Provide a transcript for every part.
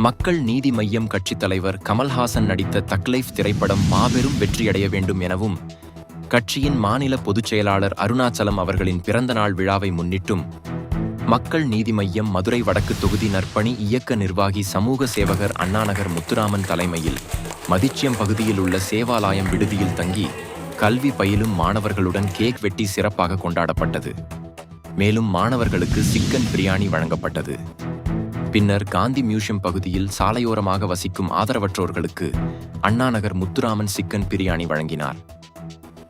மக்கள் நீதி மய்யம் கட்சித் தலைவர் கமல்ஹாசன் நடித்த தக்லைஃப் திரைப்படம் மாபெரும் வெற்றியடைய வேண்டும் எனவும் கட்சியின் மாநில பொதுச் செயலாளர் அருணாச்சலம் அவர்களின் பிறந்தநாள் விழாவை முன்னிட்டும் மக்கள் நீதி மய்யம் மதுரை வடக்கு தொகுதி நற்பணி இயக்க நிர்வாகி சமூக சேவகர் அண்ணாநகர் முத்துராமன் தலைமையில் மதிச்சியம் பகுதியில் உள்ள சேவாலாயம் விடுதியில் தங்கி கல்வி பயிலும் மாணவர்களுடன் கேக் வெட்டி சிறப்பாக கொண்டாடப்பட்டது. மேலும் மாணவர்களுக்கு சிக்கன் பிரியாணி வழங்கப்பட்டது. பின்னர் காந்தி மியூசியம் பகுதியில் சாலையோரமாக வசிக்கும் ஆதரவற்றோர்களுக்கு அண்ணாநகர் முத்துராமன் சிக்கன் பிரியாணி வழங்கினார்.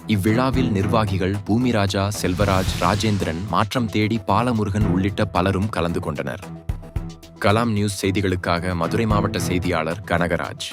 இவ்விழாவில் நிர்வாகிகள் பூமிராஜா செல்வராஜ் ராஜேந்திரன் மாற்றம் தேடி பாலமுருகன் உள்ளிட்ட பலரும் கலந்து கொண்டனர். கலாம் நியூஸ் செய்திகளுக்காக மதுரை மாவட்ட செய்தியாளர் கனகராஜ்.